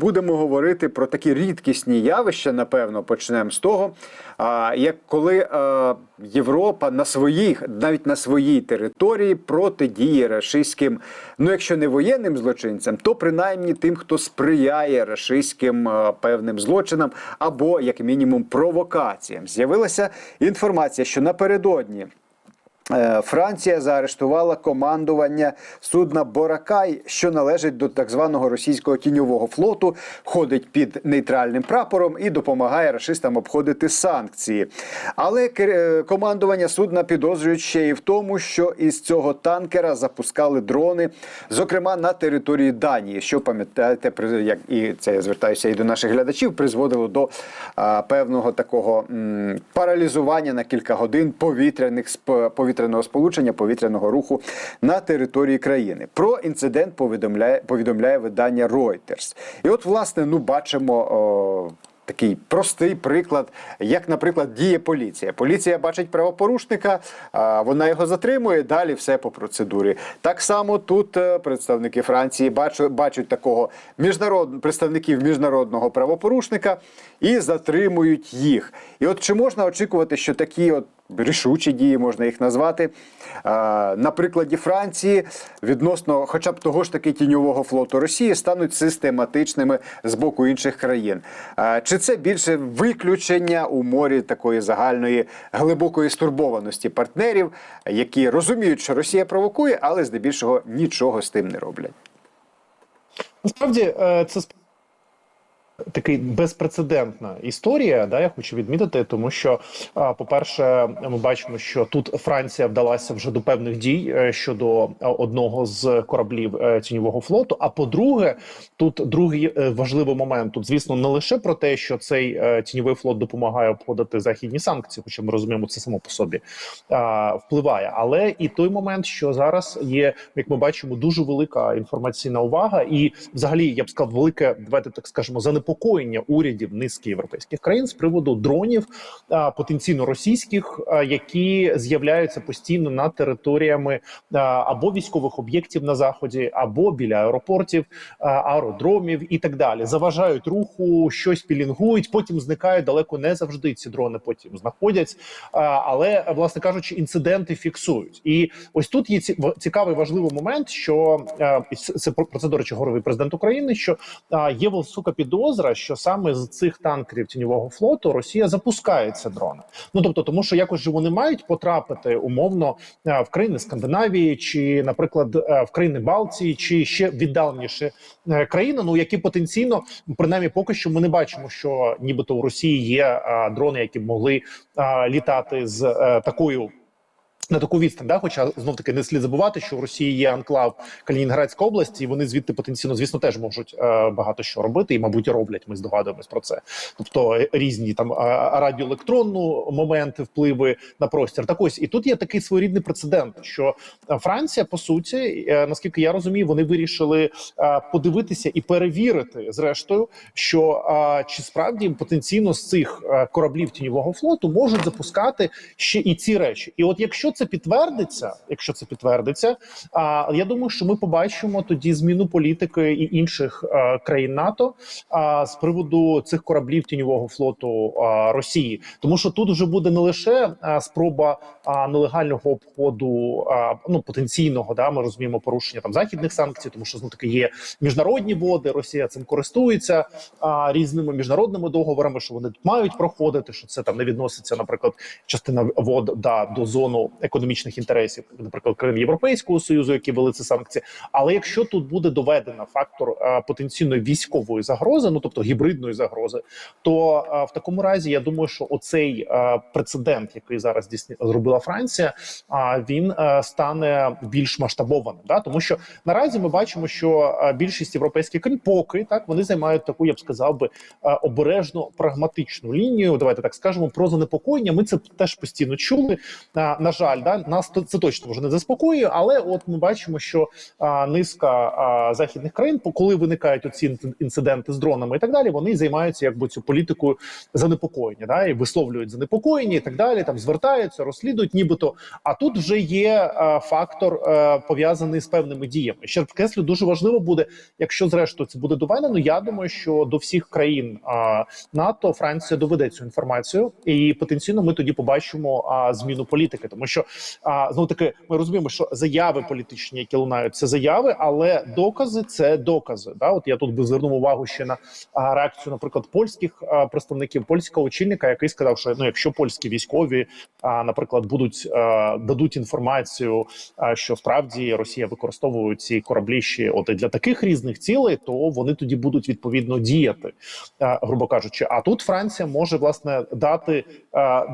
будемо говорити про такі рідкісні явища. Напевно, почнемо з того, як коли е, Європа на своїх, навіть на своїй території протидіє рашистським, ну якщо не воєнним злочинцям, то принаймні тим, хто сприяє рашистським е, певним злочинам або як мінімум провокаціям. З'явилася інформація, що напередодні. Е, Франція заарештувала командування судна Боракай, що належить до так званого російського тіньового флоту, ходить під нейтральним прапором і допомагає рашистам обходити санкції. Але е, командування судна підозрюють ще і в тому, що із цього танкера запускали дрони, зокрема на території Данії, що пам'ятаєте, як і це я звертаюся і до наших глядачів, призводило до певного такого паралізування на кілька годин повітряних сп- повітряного сполучення, повітряного руху на території країни. Про інцидент повідомляє повідомляє видання Reuters. І от, власне, ну бачимо. О, Такий простий приклад, як, наприклад, діє поліція. Поліція бачить правопорушника, вона його затримує. Далі все по процедурі. Так само тут е, представники Франції бачать, бачать такого міжнарод... представників міжнародного правопорушника і затримують їх. І от чи можна очікувати, що такі от рішучі дії можна їх назвати на прикладі Франції відносно, хоча б того ж таки тіньового флоту Росії, стануть систематичними з боку інших країн. Чи це більше виключення у морі такої загальної глибокої стурбованості партнерів, які розуміють, що Росія провокує, але здебільшого нічого з тим не роблять? Насправді е, це такий безпрецедентна історія. Да, я хочу відмітити, тому що, по-перше, ми бачимо, що тут Франція вдалася вже до певних дій е, щодо е, одного з кораблів е, тіньового флоту. А по-друге, тут другий важливий момент. Тут, звісно, не лише про те, що цей тіньовий флот допомагає обходити західні санкції, хоча ми розуміємо, це само по собі впливає, але і той момент, що зараз є, як ми бачимо, дуже велика інформаційна увага, і взагалі я б сказав, велике, давайте так скажемо, занепокоєння урядів низки європейських країн з приводу дронів потенційно російських, які з'являються постійно над територіями або військових об'єктів на заході, або біля аеропортів, аеродромів і так далі. Заважають руху, щось пілінгують, потім зникають далеко не завжди. Ці дрони потім знаходять, але власне кажучи, інциденти фіксують. І ось тут є цікавий важливий момент, що це про це до речі, говорив президент України. Що є висока підозра, що саме з цих танкерів тіньового флоту Росія запускає ці дрони. Ну тобто, тому що якось же вони мають потрапити умовно е, в країни Скандинавії, чи, наприклад, е, в країни Балтії, чи ще віддаленіші е, країни, ну які потенційно, принаймні, поки що ми не бачимо, що нібито у Росії є дрони, які б могли літати з такою. На таку відстань, да, хоча знов таки не слід забувати, що в Росії є анклав Калінінградська область, і вони звідти потенційно, звісно, теж можуть е, багато що робити, і мабуть роблять. Ми здогадуємось про це. Тобто е, різні там радіоелектронну моменти, впливи на простір. Так ось і тут є такий своєрідний прецедент, що е, Франція, по суті, е, наскільки я розумію, вони вирішили е, подивитися і перевірити, зрештою, що е, чи справді потенційно з цих е, кораблів тіньового флоту можуть запускати ще і ці речі. І от якщо це підтвердиться, якщо це підтвердиться, а я думаю, що ми побачимо тоді зміну політики і інших е, країн НАТО з приводу цих кораблів тіньового флоту Росії, тому що тут вже буде не лише а, спроба нелегального обходу, ну потенційного, да, ми розуміємо порушення там західних санкцій, тому що знов таки є міжнародні води. Росія цим користується різними міжнародними договорами, що вони мають проходити, що це там не відноситься, наприклад, частина вод да до зону економічних інтересів, наприклад, країн Європейського союзу, які вели ці санкції. Але якщо тут буде доведено фактор а, потенційної військової загрози, ну тобто гібридної загрози, то а, в такому разі я думаю, що оцей а, прецедент, який зараз здійсні зробила Франція, а він стане більш масштабованим. Да? Тому що наразі ми бачимо, що більшість європейських країн поки так вони займають таку, я б сказав би, обережно прагматичну лінію. Давайте так скажемо про занепокоєння. Ми це теж постійно чули. На жаль, да нас це точно вже не заспокоює. Але от ми бачимо, що а, низка а, західних країн, коли виникають оці інциденти з дронами і так далі, вони займаються якби цю політикою занепокоєння, да і висловлюють занепокоєння і так далі. Там звертаються, розслідують, нібито. А тут вже є а, фактор а, пов'язаний з певними діями. Ще підкреслю, дуже важливо буде, якщо зрештою це буде доведено. Я думаю, що до всіх країн а, НАТО Франція доведе цю інформацію, і потенційно ми тоді побачимо а, зміну політики, тому що а, знову таки ми розуміємо, що заяви політичні, які лунають, це заяви, але докази це докази. Да, от я тут би звернув увагу ще на реакцію, наприклад, польських представників польського очільника, який сказав, що ну, якщо польські військові, наприклад, будуть дадуть інформацію, що справді Росія використовує ці кораблі ще от для таких різних цілей, то вони тоді будуть відповідно діяти, грубо кажучи. А тут Франція може власне дати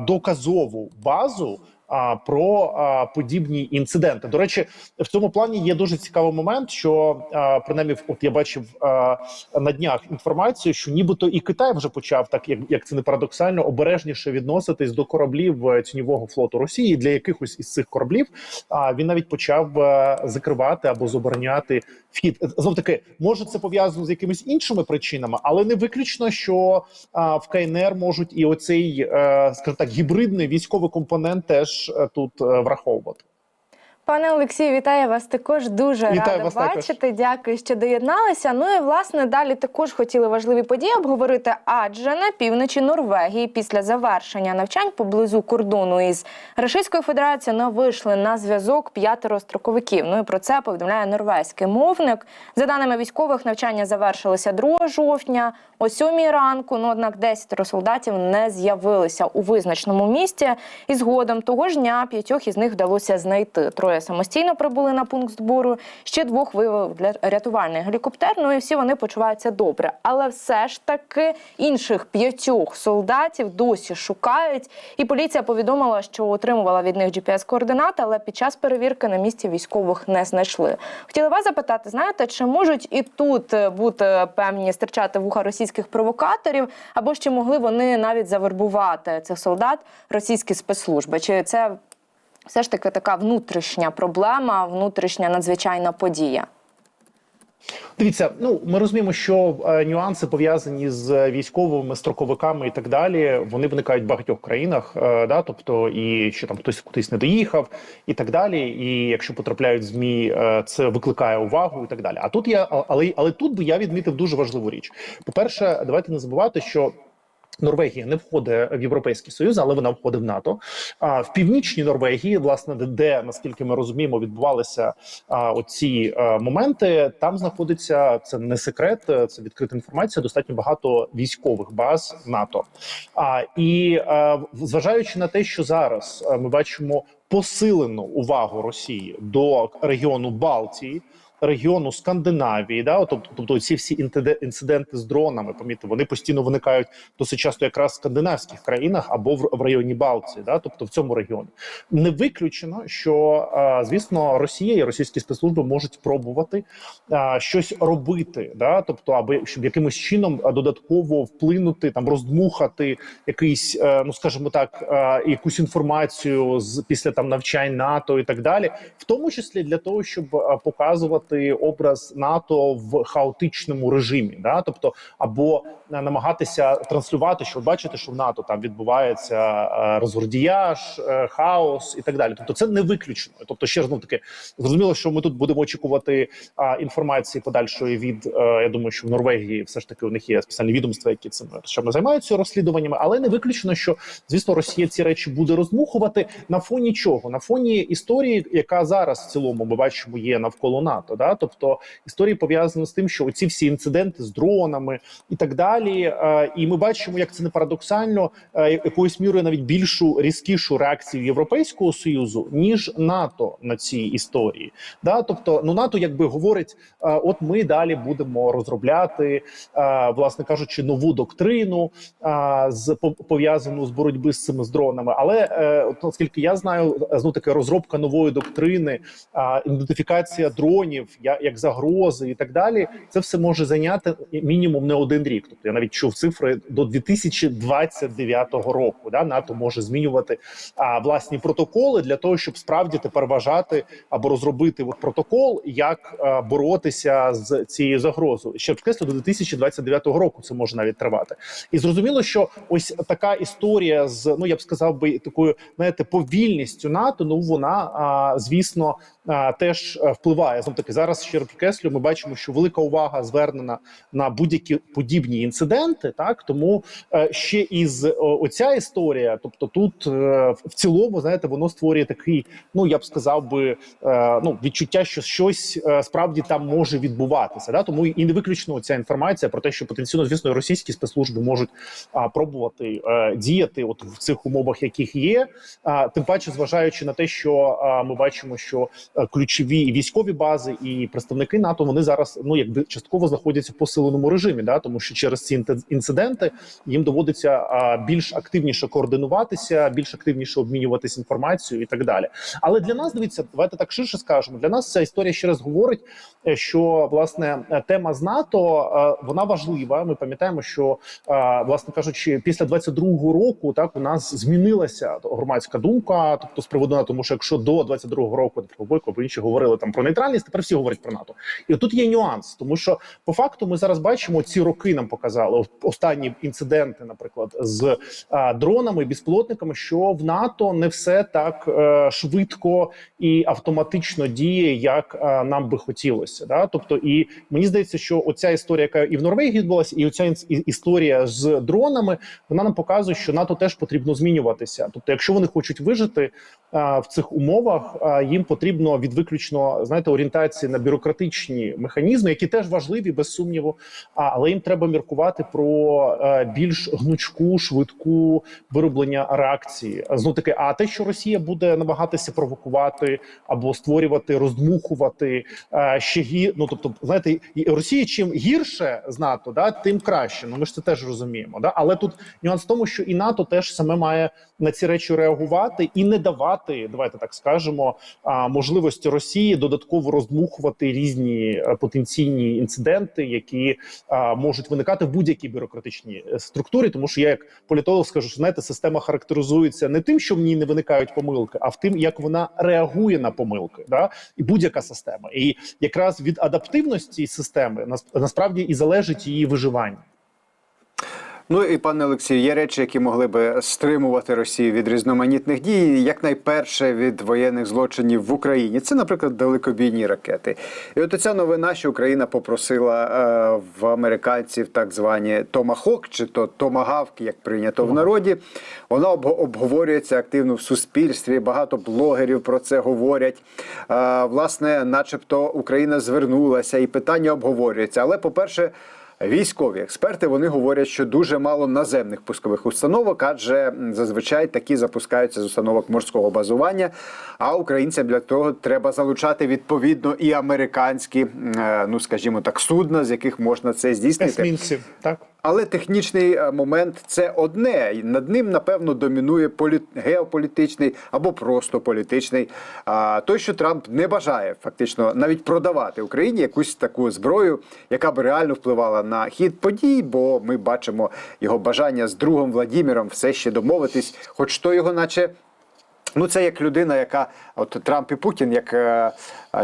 доказову базу. А про а, подібні інциденти до речі, в цьому плані є дуже цікавий момент, що а, принаймні, от я бачив а, на днях інформацію, що нібито і Китай вже почав так, як, як це не парадоксально, обережніше відноситись до кораблів е, тіньового флоту Росії. Для якихось із цих кораблів а він навіть почав е, закривати або забороняти вхід. Знов таки, може це пов'язано з якимись іншими причинами, але не виключно, що а, в КНР можуть і оцей, е, скажімо так, гібридний військовий компонент теж е, тут е, враховувати. Пане Олексію, вітаю вас також. Дуже Вітаю рада вас також. бачити. Дякую, що доєдналися. Ну і власне далі також хотіли важливі події обговорити. Адже на півночі Норвегії після завершення навчань поблизу кордону із Російською Федерацією не вийшли на зв'язок п'ятеро строковиків. Ну і про це повідомляє норвезький мовник. За даними військових, навчання завершилися 2 жовтня о 7 ранку. Ну однак 10 солдатів не з'явилися у визначеному місці. І згодом того ж дня п'ятьох із них вдалося знайти. Троє самостійно прибули на пункт збору. Ще двох вивели для рятувальний гелікоптер. Ну і всі вони почуваються добре. Але все ж таки інших п'ятьох солдатів досі шукають. І поліція повідомила, що отримувала від них GPS-координати, але під час перевірки на місці військових не знайшли. Хотіла вас запитати: знаєте, чи можуть і тут е, бути певні стирчати вуха російських провокаторів, або чи могли вони навіть завербувати цих солдат російські спецслужби? Чи це все ж таки така внутрішня проблема, внутрішня надзвичайна подія? Дивіться, ну ми розуміємо, що е, нюанси пов'язані з військовими строковиками і так далі. Вони виникають в багатьох країнах, е, да, тобто і що там хтось кудись не доїхав, і так далі. І якщо потрапляють змі, е, це викликає увагу і так далі. А тут я але але тут би я відмітив дуже важливу річ. По перше, давайте не забувати, що. Норвегія не входить в Європейський Союз, але вона входить в НАТО. А в північній Норвегії, власне, де, наскільки ми розуміємо, відбувалися а, оці а, моменти. Там знаходиться це не секрет, це відкрита інформація. Достатньо багато військових баз НАТО. А і а, зважаючи на те, що зараз ми бачимо посилену увагу Росії до регіону Балтії регіону Скандинавії, да, тобто, тобто ці всі інциденти з дронами, помітьте, вони постійно виникають досить часто якраз в скандинавських країнах або в, в районі Балтії, да, тобто в цьому регіоні. Не виключено, що звісно Росія і російські спецслужби можуть пробувати щось робити, да, тобто, аби щоб якимось чином додатково вплинути там, роздмухати якийсь, е, ну скажімо так, якусь інформацію з після там навчань НАТО і так далі, в тому числі для того, щоб е, показувати образ НАТО в хаотичному режимі, да, тобто або е, намагатися транслювати, що бачите, що в НАТО там відбувається е, розгордіяж, е, хаос і так далі. Тобто, це не виключено. Тобто, ще ж ну таки зрозуміло, що ми тут будемо очікувати інформації подальшої від я думаю, що в Норвегії все ж таки у них є спеціальні відомства, які цим що займаються розслідуваннями, але не виключено, що звісно Росія ці речі буде розмухувати на фоні чого? На фоні історії, яка зараз в цілому ми бачимо є навколо НАТО. Да? Тобто історії пов'язані з тим, що оці всі інциденти з дронами і так далі. е, і ми бачимо, як це не парадоксально, е, якоюсь мірою навіть більшу різкішу реакцію Європейського союзу ніж НАТО на цій історії. Да? Тобто, ну НАТО якби говорить: е, от ми далі будемо розробляти, власне кажучи, нову доктрину з по- пов'язану з боротьби з цими з дронами. Але от наскільки я знаю, знову таки розробка нової доктрини, ідентифікація дронів вплив, як, загрози і так далі, це все може зайняти мінімум не один рік. Тобто я навіть чув цифри до 2029 року. Да, НАТО може змінювати а, власні протоколи для того, щоб справді тепер вважати або розробити от протокол, як а, боротися з цією загрозою. Ще підкреслю, до 2029 року це може навіть тривати. І зрозуміло, що ось така історія з ну я б сказав би такою, знаєте, повільністю НАТО. Ну вона а, звісно теж е, впливає. Знов таки зараз ще підкреслю. Ми бачимо, що велика увага звернена на будь-які подібні інциденти. Так тому е, ще із оця історія, тобто тут е, в цілому, знаєте, воно створює такий, ну я б сказав би, е, ну відчуття, що щось е, справді там може відбуватися. Да? Тому і не виключно ця інформація про те, що потенційно, звісно, російські спецслужби можуть пробувати е, діяти от в цих умовах, яких є. Тим паче, зважаючи на те, що ми бачимо, що е, ключові військові бази і представники НАТО вони зараз ну якби частково знаходяться в посиленому режимі, да тому що через ці інциденти їм доводиться більш активніше координуватися, більш активніше обмінюватися інформацією і так далі. Але для нас дивіться, давайте так ширше скажемо. Для нас ця історія ще раз говорить, е, що власне е, тема з НАТО е, вона важлива. Ми пам'ятаємо, що е, власне кажучи, після 22-го року так у нас змінилася громадська думка, тобто з приводу НАТО, тому що якщо до 22-го року наприклад, Бойко або інші говорили там про нейтральність, тепер всі говорять про НАТО. І тут є нюанс, тому що по факту ми зараз бачимо ці роки нам показали останні інциденти, наприклад, з а, дронами, безпілотниками, що в НАТО не все так е, швидко і автоматично діє, як е, нам би хотілося. Да? Тобто, і мені здається, що оця історія, яка і в Норвегії відбулася, і оця історія з дронами, вона нам показує, що НАТО теж потрібно змінюватися. Тобто, якщо вони хочуть вижити а, в цих умовах, а, їм потрібно від виключно знаєте орієнтації на бюрократичні механізми, які теж важливі, без сумніву. Але їм треба міркувати про е, більш гнучку, швидку вироблення реакції. Знов таки, а те, що Росія буде намагатися провокувати або створювати, роздмухувати е, ще гі... ну тобто, знаєте, Росія чим гірше з НАТО, да тим краще. Ну ми ж це теж розуміємо. Да, але тут нюанс в тому, що і НАТО теж саме має на ці речі реагувати і не давати, давайте так скажемо, можливості Росії додатково роздмухувати різні е, потенційні інциденти, які можуть виникати в будь-якій бюрократичній е, структурі. Тому що я як політолог скажу, що знаєте, система характеризується не тим, що в ній не виникають помилки, а в тим, як вона реагує на помилки, да і будь-яка система. І якраз від адаптивності системи нас- насправді і залежить її виживання. Ну і пане Олексію, є речі, які могли би стримувати Росію від різноманітних дій, якнайперше від воєнних злочинів в Україні. Це, наприклад, далекобійні ракети. І от ця новина, що Україна попросила е, в американців так звані Томахок, чи то Томагавк, як прийнято в народі. Вона об- обговорюється активно в суспільстві. Багато блогерів про це говорять. Е, власне, начебто, Україна звернулася, і питання обговорюється. Але, по-перше, Військові експерти вони говорять, що дуже мало наземних пускових установок, адже зазвичай такі запускаються з установок морського базування. А українцям для того треба залучати відповідно і американські, е, ну скажімо так, судна, з яких можна це здійснити. Есмінці, так Але технічний е, момент це одне. і Над ним, напевно, домінує полі... геополітичний або просто політичний. А той, що Трамп не бажає фактично навіть продавати Україні якусь таку зброю, яка б реально впливала на хід подій, бо ми бачимо його бажання з другом Владіміром все ще домовитись, хоч то його, наче. Ну, це як людина, яка от Трамп і Путін, як е,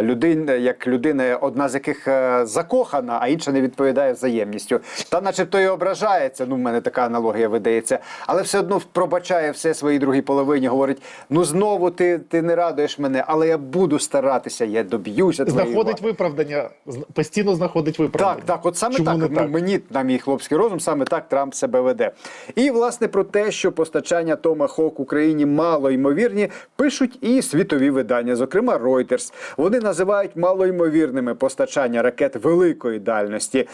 людина, як людина, одна з яких е, закохана, а інша не відповідає взаємністю. Та, начебто, і ображається. Ну, в мене така аналогія видається, але все одно пробачає все своїй другій половині. Говорить: ну знову ти, ти не радуєш мене, але я буду старатися, я доб'юся знаходить уваги». виправдання, постійно знаходить виправдання. Так, так, от саме Чому так, ну, так? мені на мій хлопський розум, саме так Трамп себе веде. І власне про те, що постачання Томахок Україні мало ймовірні, пишуть і світові видання, зокрема Reuters. Вони називають малоймовірними постачання ракет великої дальності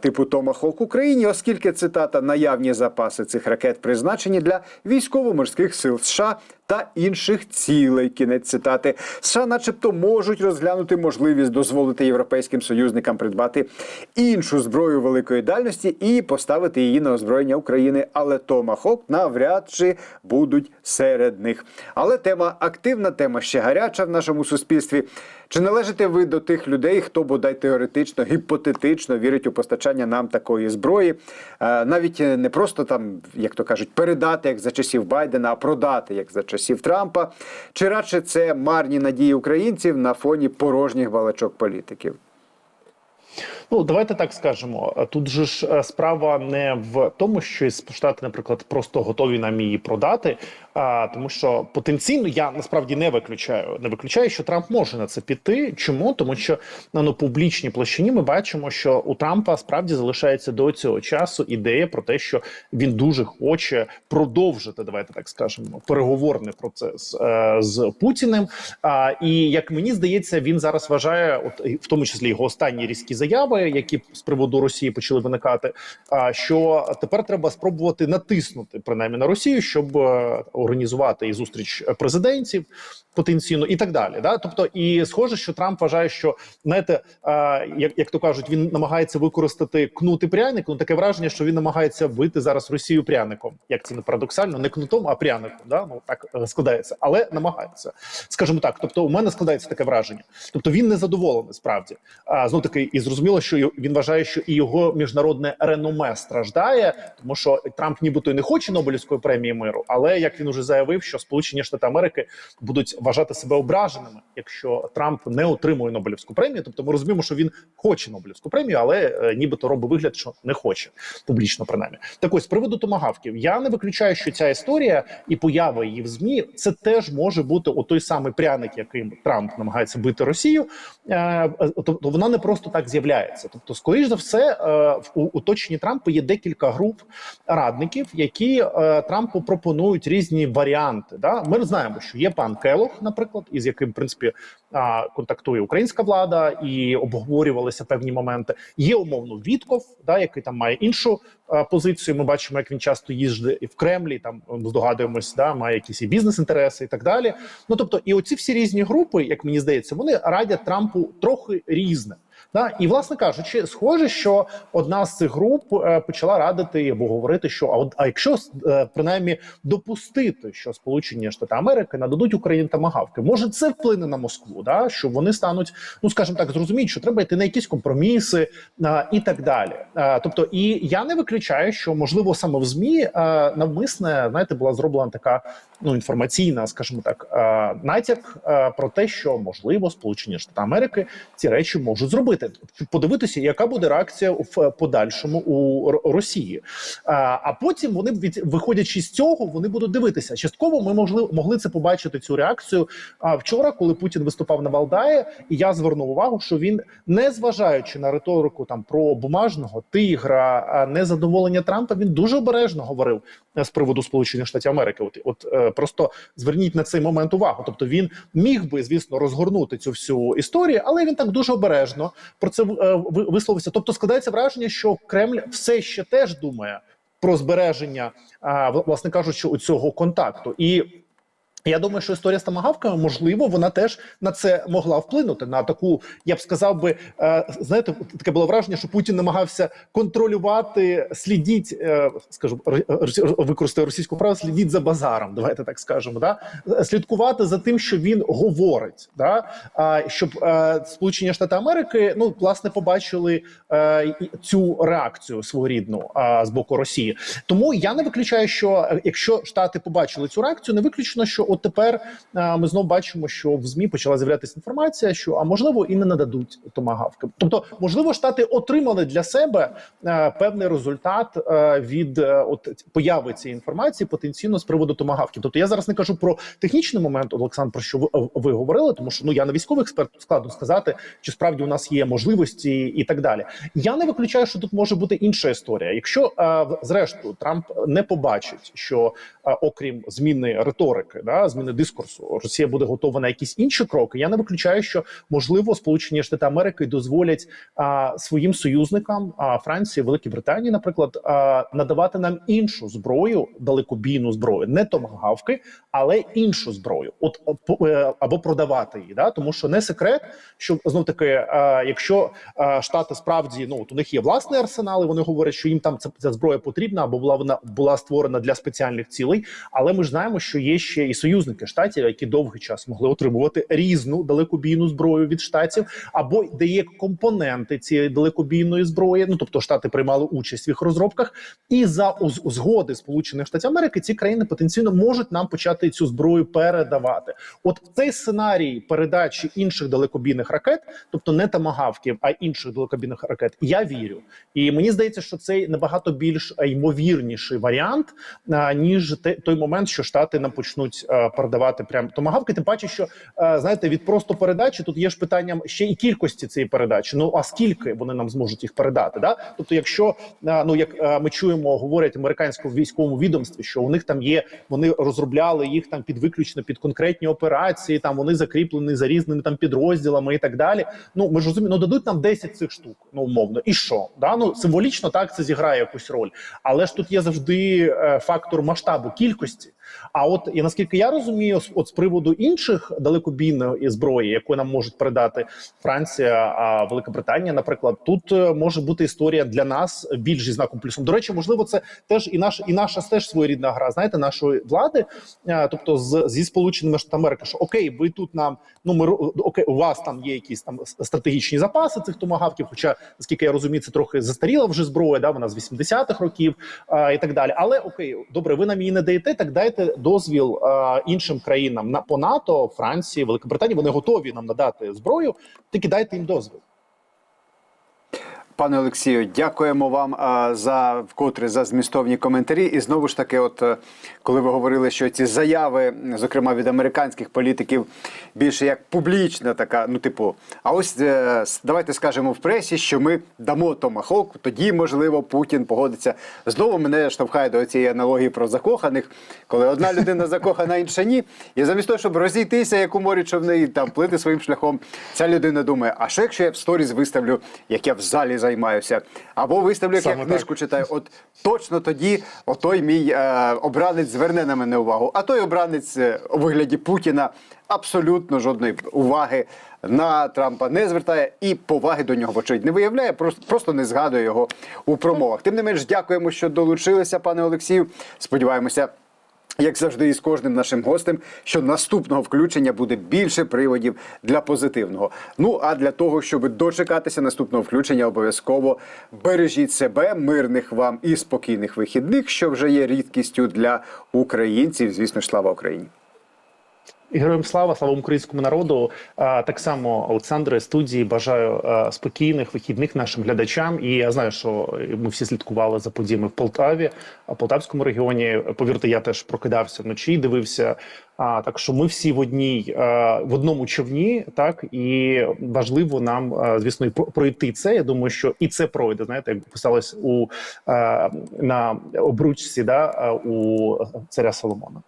типу Томахок Україні, оскільки цитата наявні запаси цих ракет призначені для військово-морських сил США. Та інших цілей кінець цитати США, начебто, можуть розглянути можливість дозволити європейським союзникам придбати іншу зброю великої дальності і поставити її на озброєння України. Але Томахок навряд чи будуть серед них. Але тема активна, тема ще гаряча в нашому суспільстві. Чи належите ви до тих людей, хто бодай теоретично, гіпотетично вірить у постачання нам такої зброї, Е, навіть не просто там, як то кажуть, передати як за часів Байдена, а продати як за часів Трампа? Чи радше це марні надії українців на фоні порожніх балачок політиків? Ну давайте так скажемо. Тут же ж е, справа не в тому, що штати, наприклад, просто готові нам її продати. А тому, що потенційно я насправді не виключаю, не виключаю, що Трамп може на це піти. Чому тому, що на ну, публічній площині ми бачимо, що у Трампа справді залишається до цього часу ідея про те, що він дуже хоче продовжити, давайте так скажемо, переговорний процес е, з Путіним. А і як мені здається, він зараз вважає, от в тому числі його останні різкі заяви, які з приводу Росії почали виникати. А що тепер треба спробувати натиснути принаймні на Росію, щоб е, організувати і зустріч президентів потенційно, і так далі. Да? Тобто, і схоже, що Трамп вважає, що знаєте, е, як, як то кажуть, він намагається використати кнут і пряник. Ну таке враження, що він намагається вбити зараз Росію пряником. Як це не парадоксально, не кнутом, а пряником. Да? Ну так е, складається, але намагається. Скажімо так. Тобто, у мене складається таке враження. Тобто він не задоволений справді. А знов таки, і зрозуміло, що він вважає, що і його міжнародне реноме страждає, тому що Трамп, нібито й не хоче Нобелівської премії миру, але як він уже заявив, що Сполучені Штати Америки будуть вважати себе ображеними, якщо Трамп не отримує Нобелівську премію. Тобто, ми розуміємо, що він хоче Нобелівську премію, але е, нібито робить вигляд, що не хоче публічно, принаймні. Так ось з приводу томагавків. Я не виключаю, що ця історія і поява її в змі це теж може бути о той самий пряник, яким Трамп намагається бити Росію. Е, Тобто вона не просто так з'являється. Тобто, скоріш за все, е, в у оточенні Трампа є декілька груп радників, які е, Трампу пропонують різні варіанти. Да? Ми знаємо, що є пан Келох, наприклад, із яким в принципі контактує українська влада і обговорювалися певні моменти. Є умовно Вітков, да, який там має іншу позицію. Ми бачимо, як він часто і в Кремлі. Там здогадуємось, да, має якісь і бізнес-інтереси, і так далі. Ну тобто, і оці всі різні групи, як мені здається, вони радять Трампу трохи різне. Да? І, власне кажучи, схоже, що одна з цих груп е, почала радити або говорити, що а от а якщо е, принаймні допустити, що Сполучені Штати Америки нададуть Україні тамагавки, може це вплине на Москву, да? що вони стануть, ну скажімо так, зрозуміють, що треба йти на якісь компроміси а, і так далі. А, тобто, і я не виключаю, що можливо саме в змі а, навмисне знаєте, була зроблена така ну інформаційна, скажімо так, натяк про те, що можливо Сполучені Штати Америки ці речі можуть зробити. Щоб подивитися, яка буде реакція в подальшому у Росії. А, потім вони від виходячи з цього, вони будуть дивитися. Частково ми могли могли це побачити цю реакцію. А вчора, коли Путін виступав на Валдаї, і я звернув увагу, що він, не зважаючи на риторику там про бумажного тигра, незадоволення Трампа, він дуже обережно говорив е, з приводу Сполучених Штатів Америки. От, от е, просто зверніть на цей момент увагу. Тобто він міг би, звісно, розгорнути цю всю історію, але він так дуже обережно про це е, висловився. Тобто складається враження, що Кремль все ще теж думає про збереження, власне кажучи, у цього контакту і. Я думаю, що історія з тамагавками, можливо, вона теж на це могла вплинути на таку, я б сказав би, е, знаєте, таке було враження, що Путін намагався контролювати, слідіть, е, скажу, використаю російську фразу, слідіть за базаром. Давайте так скажемо. Да? Слідкувати за тим, що він говорить, да? щоб е, Сполучені Штати Америки ну власне побачили е, цю реакцію своєрідну з боку Росії. Тому я не виключаю, що е, якщо Штати побачили цю реакцію, не виключно, що от тепер е, ми знов бачимо, що в змі почала з'являтися інформація, що а можливо і не нададуть томагавки. Тобто, можливо, штати отримали для себе е, певний результат е, від от появи цієї інформації потенційно з приводу томагавків. Тобто я зараз не кажу про технічний момент, Олександр, про що ви, ви говорили, тому що ну я не військовий експерт, складно сказати, чи справді у нас є можливості і так далі. Я не виключаю, що тут може бути інша історія. Якщо зрештою Трамп не побачить, що окрім зміни риторики, да зміни дискурсу, Росія буде готова на якісь інші кроки. Я не виключаю, що можливо Сполучені Штати Америки дозволять а, своїм союзникам а, Франції, Великій Британії, наприклад, а, надавати нам іншу зброю, далекобійну зброю, не томагавки, але іншу зброю, от е, або продавати її. Да? Тому що не секрет, що знов таки, е, якщо е, штати справді ну от у них є власний арсенал, і вони говорять, що їм там ця, ця зброя потрібна, або була вона була створена для спеціальних цілей. Але ми ж знаємо, що є ще і союзники штатів, які довгий час могли отримувати різну далекобійну зброю від штатів, або де є компоненти цієї далекобійної зброї. Ну тобто штати приймали участь в їх розробках, і за згоди Сполучених Штатів Америки ці країни потенційно можуть нам почати цю зброю передавати. От цей сценарій передачі інших далекобійних ракет, тобто не тамагавків, а інших далекобійних ракет, я вірю. І мені здається, що це набагато більш ймовірніший варіант, ніж той момент, що штати нам почнуть е, передавати прям томагавки. Тим паче, що е, знаєте, від просто передачі тут є ж питанням ще і кількості цієї передачі. Ну а скільки вони нам зможуть їх передати? Да? Тобто, якщо е, ну як ми чуємо, говорять американському військовому відомстві, що у них там є, вони розробляли їх там під виключно під конкретні операції. Там вони закріплені за різними там підрозділами і так далі. Ну ми ж розуміємо, ну дадуть нам 10 цих штук, ну умовно, і що? Да? Ну символічно так це зіграє якусь роль, але ж тут є завжди фактор масштабу кількості. А от і наскільки я розумію, от з приводу інших далекобійної зброї, яку нам можуть передати Франція, а Велика Британія, наприклад, тут е, може бути історія для нас більш зі знаком плюсом. До речі, можливо, це теж і наш і наша теж своєрідна гра. Знаєте, нашої влади, е, тобто з зі сполученими Штатами Америки, що окей, ви тут нам ну ми окей, у вас там є якісь там стратегічні запаси цих томагавків. Хоча наскільки я розумію, це трохи застаріла вже зброя, да вона з 80-х років а, і так далі. Але окей, добре, ви нам її не даєте. Так дайте дозвіл а, іншим країнам на по НАТО, Франції, Великобританії. Вони готові нам надати зброю. Тільки дайте їм дозвіл. Пане Олексію, дякуємо вам за вкотре за змістовні коментарі. І знову ж таки, от е, коли ви говорили, що ці заяви, зокрема від американських політиків, більше як публічна така, ну типу, а ось е, давайте скажемо в пресі, що ми дамо томахок, тоді можливо Путін погодиться. Знову мене штовхає до цієї аналогії про закоханих, коли одна людина закохана, інша ні. І замість того, щоб розійтися, як у морі човни, там плити своїм шляхом, ця людина думає: а що якщо я в сторіс виставлю, як я в залі займаюся, або виставлю, як я книжку читаю? От точно тоді отой мій е, обранець зверне на мене увагу. А той обранець е, у вигляді Путіна абсолютно жодної уваги на Трампа не звертає і поваги до нього, вочевидь, не виявляє, просто, просто не згадує його у промовах. Тим не менш, дякуємо, що долучилися, пане Олексію. Сподіваємося. Як завжди, і з кожним нашим гостем, що наступного включення буде більше приводів для позитивного. Ну а для того, щоб дочекатися наступного включення, обов'язково бережіть себе, мирних вам і спокійних вихідних, що вже є рідкістю для українців. Звісно слава Україні. Героям слава, слава українському народу. Так само Олександре студії бажаю спокійних вихідних нашим глядачам. І я знаю, що ми всі слідкували за подіями в Полтаві, а Полтавському регіоні. Повірте, я теж прокидався вночі, дивився. А так що ми всі в одній в одному човні, так і важливо нам, звісно, і про- пройти це. Я думаю, що і це пройде. Знаєте, як писалось у на обручці, да у царя Соломона.